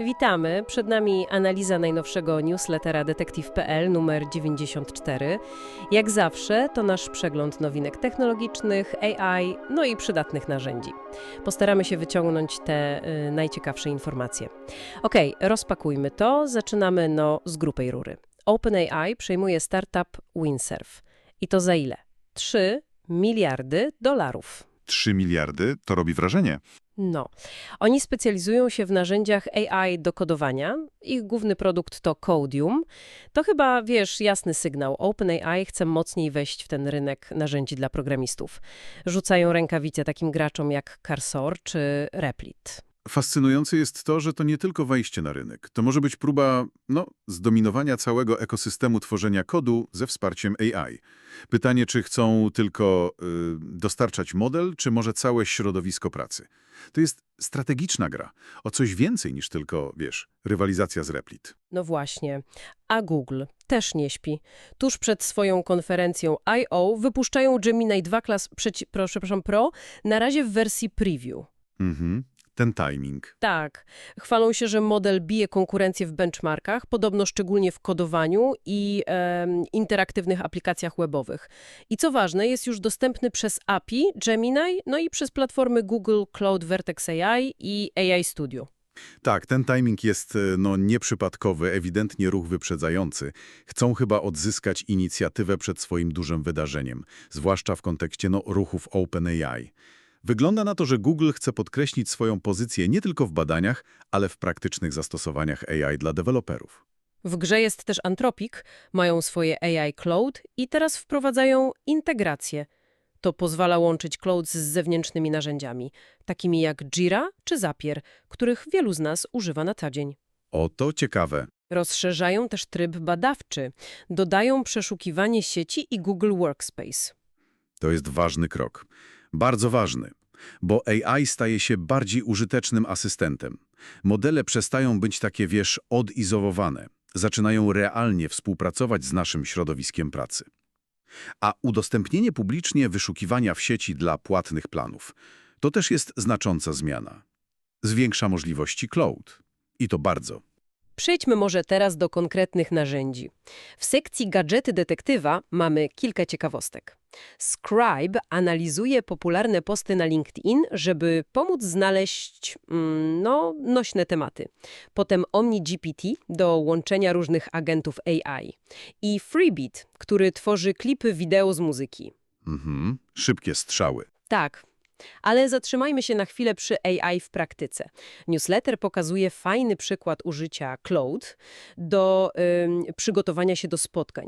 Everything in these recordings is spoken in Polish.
Witamy. Przed nami analiza najnowszego newslettera detektyw.pl numer 94. Jak zawsze to nasz przegląd nowinek technologicznych, AI, no i przydatnych narzędzi. Postaramy się wyciągnąć te y, najciekawsze informacje. Okej, rozpakujmy to. Zaczynamy no z grubej rury. OpenAI przejmuje startup Windsurf. I to za ile? 3 miliardy dolarów. 3 miliardy to robi wrażenie. No, oni specjalizują się w narzędziach AI do kodowania. Ich główny produkt to Codium. To chyba, wiesz, jasny sygnał. OpenAI chce mocniej wejść w ten rynek narzędzi dla programistów. Rzucają rękawice takim graczom jak Cursor czy Replit. Fascynujące jest to, że to nie tylko wejście na rynek. To może być próba, no, zdominowania całego ekosystemu tworzenia kodu ze wsparciem AI. Pytanie, czy chcą tylko y, dostarczać model, czy może całe środowisko pracy. To jest strategiczna gra, o coś więcej niż tylko, wiesz, rywalizacja z Replit. No właśnie. A Google też nie śpi. Tuż przed swoją konferencją I.O. wypuszczają Gemini 2 klas, przeci, pro, przepraszam, Pro, na razie w wersji preview. Mhm. Ten timing. Tak. Chwalą się, że model bije konkurencję w benchmarkach, podobno szczególnie w kodowaniu i em, interaktywnych aplikacjach webowych. I co ważne, jest już dostępny przez API, Gemini, no i przez platformy Google Cloud Vertex AI i AI Studio. Tak, ten timing jest e, no, nieprzypadkowy, ewidentnie ruch wyprzedzający. Chcą chyba odzyskać inicjatywę przed swoim dużym wydarzeniem, zwłaszcza w kontekście no, ruchów OpenAI. Wygląda na to, że Google chce podkreślić swoją pozycję nie tylko w badaniach, ale w praktycznych zastosowaniach AI dla deweloperów. W grze jest też Anthropic, mają swoje AI Cloud i teraz wprowadzają integrację. To pozwala łączyć Cloud z zewnętrznymi narzędziami, takimi jak Jira czy Zapier, których wielu z nas używa na co dzień. Oto ciekawe. Rozszerzają też tryb badawczy, dodają przeszukiwanie sieci i Google Workspace. To jest ważny krok. Bardzo ważny, bo AI staje się bardziej użytecznym asystentem. Modele przestają być takie, wiesz, odizolowane. Zaczynają realnie współpracować z naszym środowiskiem pracy. A udostępnienie publicznie wyszukiwania w sieci dla płatnych planów to też jest znacząca zmiana. Zwiększa możliwości cloud. I to bardzo. Przejdźmy może teraz do konkretnych narzędzi. W sekcji gadżety detektywa mamy kilka ciekawostek. Scribe analizuje popularne posty na LinkedIn, żeby pomóc znaleźć mm, no, nośne tematy. Potem OmniGPT do łączenia różnych agentów AI. I Freebeat, który tworzy klipy wideo z muzyki. Mhm. Szybkie strzały. Tak, ale zatrzymajmy się na chwilę przy AI w praktyce. Newsletter pokazuje fajny przykład użycia Cloud do ym, przygotowania się do spotkań.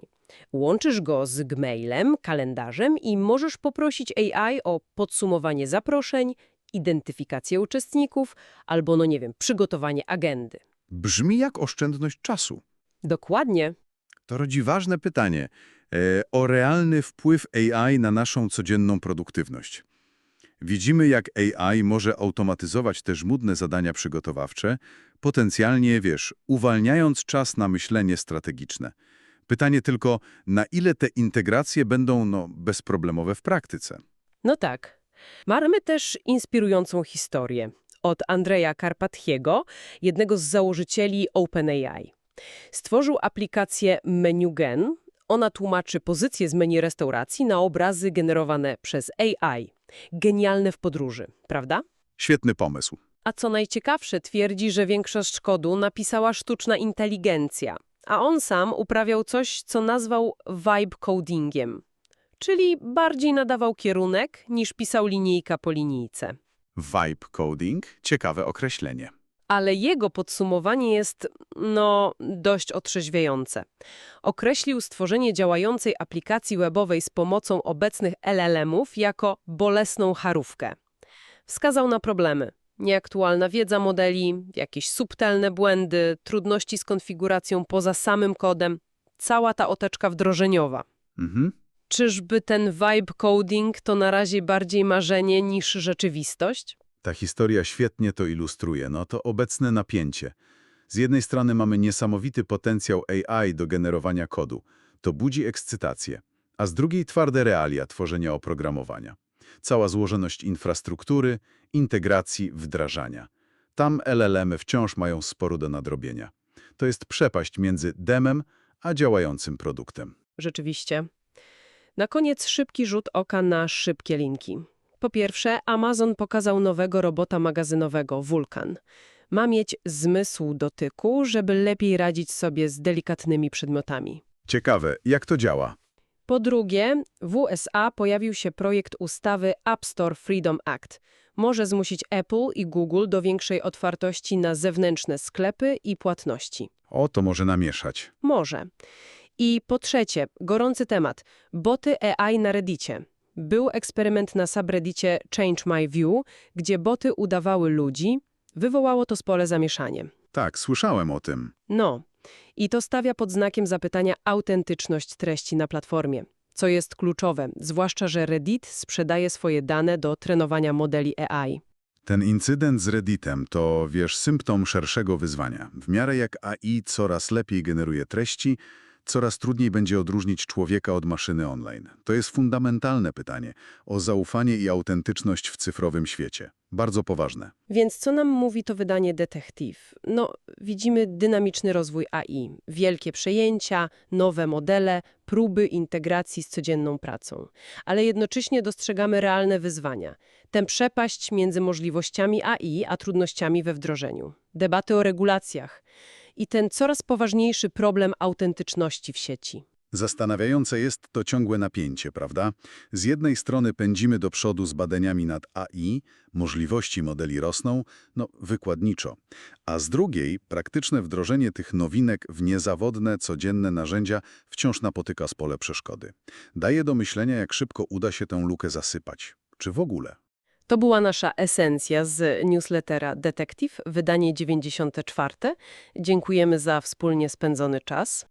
Łączysz go z Gmailem, kalendarzem i możesz poprosić AI o podsumowanie zaproszeń, identyfikację uczestników albo, no nie wiem, przygotowanie agendy. Brzmi jak oszczędność czasu. Dokładnie. To rodzi ważne pytanie e, o realny wpływ AI na naszą codzienną produktywność. Widzimy, jak AI może automatyzować te żmudne zadania przygotowawcze, potencjalnie, wiesz, uwalniając czas na myślenie strategiczne. Pytanie tylko, na ile te integracje będą no, bezproblemowe w praktyce? No tak. Mamy też inspirującą historię od Andrzeja Karpathiego, jednego z założycieli OpenAI. Stworzył aplikację MenuGen. Ona tłumaczy pozycje z menu restauracji na obrazy generowane przez AI. Genialne w podróży, prawda? Świetny pomysł. A co najciekawsze, twierdzi, że większość kodu napisała sztuczna inteligencja, a on sam uprawiał coś, co nazwał vibe codingiem, czyli bardziej nadawał kierunek niż pisał linijka po linijce. Vibe coding, ciekawe określenie. Ale jego podsumowanie jest, no, dość otrzeźwiające. Określił stworzenie działającej aplikacji webowej z pomocą obecnych LLM-ów jako bolesną charówkę. Wskazał na problemy. Nieaktualna wiedza modeli, jakieś subtelne błędy, trudności z konfiguracją poza samym kodem. Cała ta oteczka wdrożeniowa. Mhm. Czyżby ten vibe coding to na razie bardziej marzenie niż rzeczywistość? Ta historia świetnie to ilustruje, no to obecne napięcie. Z jednej strony mamy niesamowity potencjał AI do generowania kodu, to budzi ekscytację, a z drugiej twarde realia tworzenia oprogramowania. Cała złożoność infrastruktury, integracji, wdrażania. Tam LLM-y wciąż mają sporo do nadrobienia. To jest przepaść między demem a działającym produktem. Rzeczywiście. Na koniec szybki rzut oka na szybkie linki. Po pierwsze, Amazon pokazał nowego robota magazynowego Vulkan. Ma mieć zmysł dotyku, żeby lepiej radzić sobie z delikatnymi przedmiotami. Ciekawe, jak to działa? Po drugie, w USA pojawił się projekt ustawy App Store Freedom Act. Może zmusić Apple i Google do większej otwartości na zewnętrzne sklepy i płatności. O, to może namieszać. Może. I po trzecie, gorący temat. Boty AI na Reddicie. Był eksperyment na subreddicie Change My View, gdzie boty udawały ludzi. Wywołało to spore zamieszanie. Tak, słyszałem o tym. No, i to stawia pod znakiem zapytania autentyczność treści na platformie, co jest kluczowe, zwłaszcza, że Reddit sprzedaje swoje dane do trenowania modeli AI. Ten incydent z Redditem to, wiesz, symptom szerszego wyzwania. W miarę jak AI coraz lepiej generuje treści, coraz trudniej będzie odróżnić człowieka od maszyny online. To jest fundamentalne pytanie o zaufanie i autentyczność w cyfrowym świecie. Bardzo poważne. Więc co nam mówi to wydanie Detective? No, widzimy dynamiczny rozwój AI, wielkie przejęcia, nowe modele, próby integracji z codzienną pracą. Ale jednocześnie dostrzegamy realne wyzwania. Tę przepaść między możliwościami AI a trudnościami we wdrożeniu. Debaty o regulacjach i ten coraz poważniejszy problem autentyczności w sieci. Zastanawiające jest to ciągłe napięcie, prawda? Z jednej strony pędzimy do przodu z badaniami nad AI, możliwości modeli rosną, no wykładniczo, a z drugiej praktyczne wdrożenie tych nowinek w niezawodne, codzienne narzędzia wciąż napotyka spole przeszkody. Daje do myślenia, jak szybko uda się tę lukę zasypać. Czy w ogóle? To była nasza esencja z newslettera Detective, wydanie 94. Dziękujemy za wspólnie spędzony czas.